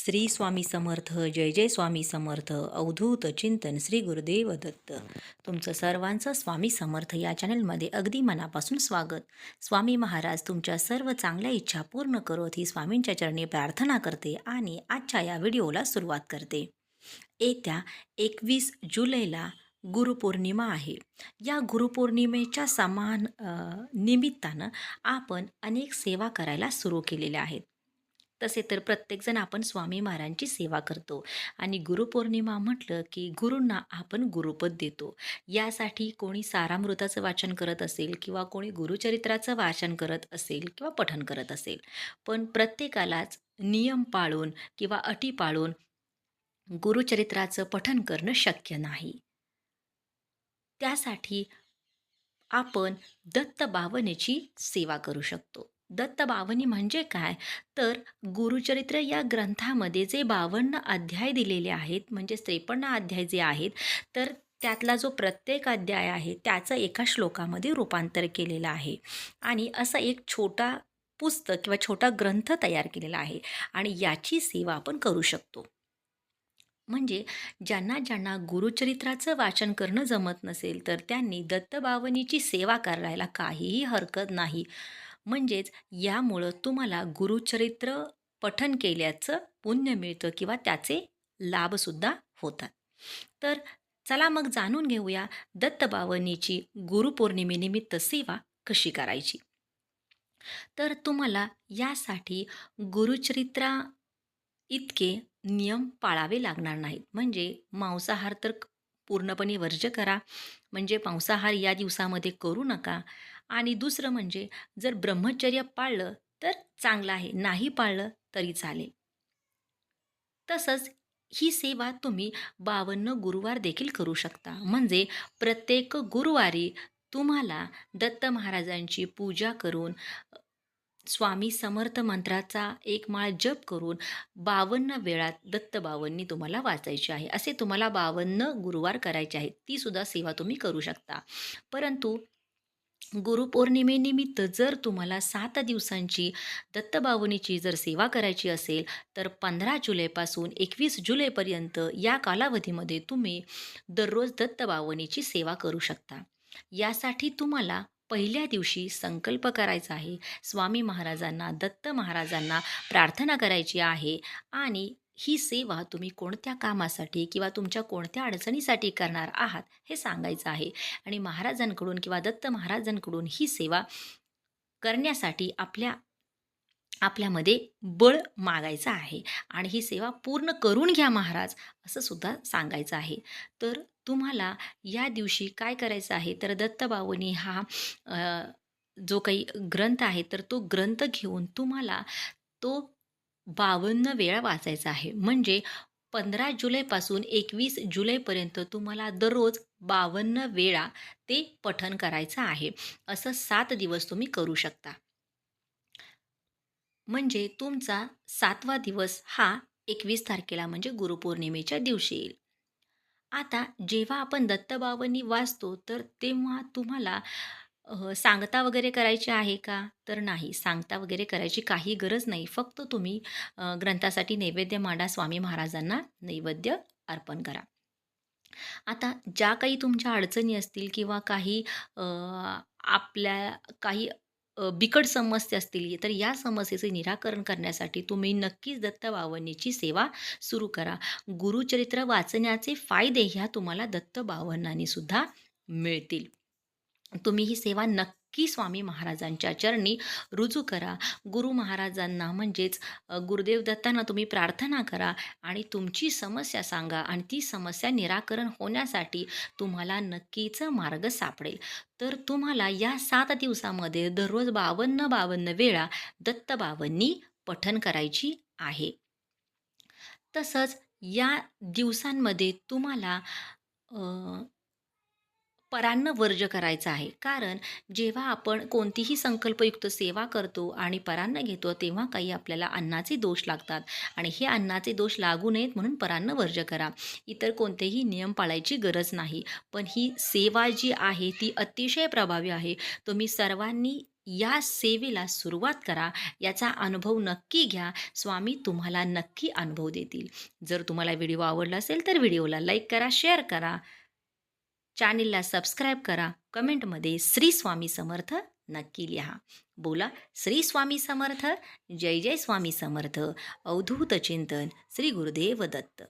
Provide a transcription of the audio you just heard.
श्री स्वामी समर्थ जय जय स्वामी समर्थ अवधूत चिंतन श्री गुरुदेव दत्त. तुमचं सर्वांचं स्वामी समर्थ या चॅनलमध्ये अगदी मनापासून स्वागत. स्वामी महाराज तुमच्या सर्व चांगल्या इच्छा पूर्ण करोत ही स्वामींच्या चरणी प्रार्थना करते आणि आजच्या या व्हिडिओला सुरुवात करते. येत्या एकवीस जुलैला गुरुपौर्णिमा आहे. या गुरुपौर्णिमेच्या समान निमित्तानं आपण अनेक सेवा करायला सुरू केलेल्या आहेत. तसे तर प्रत्येकजण आपण स्वामी महाराजांची सेवा करतो. आणि गुरुपौर्णिमा म्हटलं की गुरूंना आपण गुरुपद देतो. यासाठी कोणी सारामृताचं वाचन करत असेल किंवा कोणी गुरुचरित्राचं वाचन करत असेल किंवा पठन करत असेल. पण प्रत्येकालाच नियम पाळून किंवा अटी पाळून गुरुचरित्राचं पठन करणं शक्य नाही. त्यासाठी आपण दत्त भावनेची सेवा करू शकतो. दत्त बावनी म्हणजे काय? तर गुरुचरित्र या ग्रंथामध्ये जे बावन्न अध्याय दिलेले आहेत म्हणजे त्रेपन्न अध्याय जे आहेत तर त्यातला जो प्रत्येक अध्याय आहे त्याचं एका श्लोकामध्ये रूपांतर केलेलं आहे. आणि असा एक छोटा पुस्तक किंवा छोटा ग्रंथ तयार केलेला आहे आणि याची सेवा आपण करू शकतो. म्हणजे ज्यांना ज्यांना गुरुचरित्राचं वाचन करणं जमत नसेल तर त्यांनी दत्तबावनीची सेवा करायला काहीही हरकत नाही. म्हणजेच यामुळं तुम्हाला गुरुचरित्र पठन केल्याचं पुण्य मिळतं किंवा त्याचे लाभसुद्धा होतात. तर चला मग जाणून घेऊया दत्तबावनीची गुरुपौर्णिमेनिमित्त सेवा कशी करायची? तर तुम्हाला यासाठी गुरुचरित्रा इतके नियम पाळावे लागणार नाहीत. म्हणजे मांसाहार तर पूर्णपणे वर्ज्य करा. म्हणजे मांसाहार या दिवसामध्ये करू नका. आणि दुसरं म्हणजे जर ब्रह्मचर्य पाळलं तर चांगलं आहे. नाही पाळलं तरी चालेल. तसंच ही सेवा तुम्ही बावन्न गुरुवार देखील करू शकता. म्हणजे प्रत्येक गुरुवारी तुम्हाला दत्त महाराजांची पूजा करून स्वामी समर्थ मंत्राचा एक माळ जप करून बावन्न वेळात दत्त बावन्नी तुम्हाला वाचायची आहे. असे तुम्हाला बावन्न गुरुवार करायचे आहेत. ती सुद्धा सेवा तुम्ही करू शकता. परंतु गुरुपौर्णिमेनिमित्त जर तुम्हाला सात दिवसांची दत्तबावनीची जर सेवा करायची असेल तर पंधरा जुलैपासून एकवीस जुलैपर्यंत या कालावधीमध्ये तुम्ही दररोज दत्तबावनीची सेवा करू शकता. यासाठी तुम्हाला पहिल्या दिवशी संकल्प करायचा आहे. स्वामी महाराजांना दत्त महाराजांना प्रार्थना करायची आहे आणि ही सेवा तुम्ही कोणत्या कामासाठी किंवा तुमच्या कोणत्या अडचणीसाठी करणार आहात हे सांगायचं आहे. आणि महाराजांकडून किंवा दत्त महाराजांकडून ही सेवा करण्यासाठी आपल्या आपल्यामध्ये बळ मागायचं आहे. आणि ही सेवा पूर्ण करून घ्या महाराज असं सुद्धा सांगायचं आहे. तर तुम्हाला या दिवशी काय करायचं आहे? तर दत्तबावनी हा जो काही ग्रंथ आहे तर तो ग्रंथ घेऊन तुम्हाला तो बावन्न वेळा वाचायचा आहे. म्हणजे पंधरा जुलैपासून एकवीस जुलैपर्यंत तुम्हाला दररोज बावन्न वेळा ते पठन करायचं आहे. असं सात दिवस तुम्ही करू शकता. म्हणजे तुमचा सातवा दिवस हा एकवीस तारखेला म्हणजे गुरुपौर्णिमेच्या दिवशी येईल. आता जेव्हा आपण दत्तबावनी वाचतो तर तेव्हा तुम्हाला सांगता वगैरे करायची आहे का? तर नाही सांगता वगैरे करायची काही गरज नाही. फक्त तुम्ही अ, ग्रंथासाठी नैवेद्य मांडा स्वामी महाराजांना नैवेद्य अर्पण करा. आता ज्या काही तुमच्या अडचणी असतील किंवा काही अ, आपल्या काही अ, बिकट समस्या असतील तर या समस्येचे निराकरण करण्यासाठी तुम्ही नक्कीच दत्त बावन्नीची सेवा सुरू करा. गुरुचरित्र वाचण्याचे फायदे ह्या तुम्हाला दत्त बावन्नांनी सुद्धा मिळतील. तुम्ही ही सेवा नक्की स्वामी महाराजांच्या चरणी रुजू करा. गुरु महाराजांना म्हणजेच गुरुदेव दत्तांना तुम्ही प्रार्थना करा आणि तुमची समस्या सांगा आणि ती समस्या निराकरण होण्यासाठी तुम्हाला नक्कीच मार्ग सापडेल. तर तुम्हाला या सात दिवसामध्ये दररोज बावन्न बावन्न वेळा दत्त बावन्नी पठन करायची आहे. तसंच या दिवसांमध्ये तुम्हाला परान्न वर्ज करायचं आहे. कारण जेव्हा आपण कोणतीही संकल्पयुक्त सेवा करतो आणि परान्न घेतो तेव्हा काही आपल्याला अन्नाचे दोष लागतात. आणि हे अन्नाचे दोष लागू नयेत म्हणून परान्न वर्ज करा. इतर कोणतेही नियम पाळायची गरज नाही. पण ही सेवा जी आहे ती अतिशय प्रभावी आहे. तुम्ही सर्वांनी या सेवेला सुरुवात करा. याचा अनुभव नक्की घ्या. स्वामी तुम्हाला नक्की अनुभव देतील. जर तुम्हाला व्हिडिओ आवडला असेल तर व्हिडिओला लाईक करा शेअर करा. चॅनेलला सबस्क्राईब करा. कमेंटमध्ये श्री स्वामी समर्थ नक्की लिहा. बोला श्री स्वामी समर्थ जय जय स्वामी समर्थ. अवधूत चिंतन श्री गुरुदेव दत्त.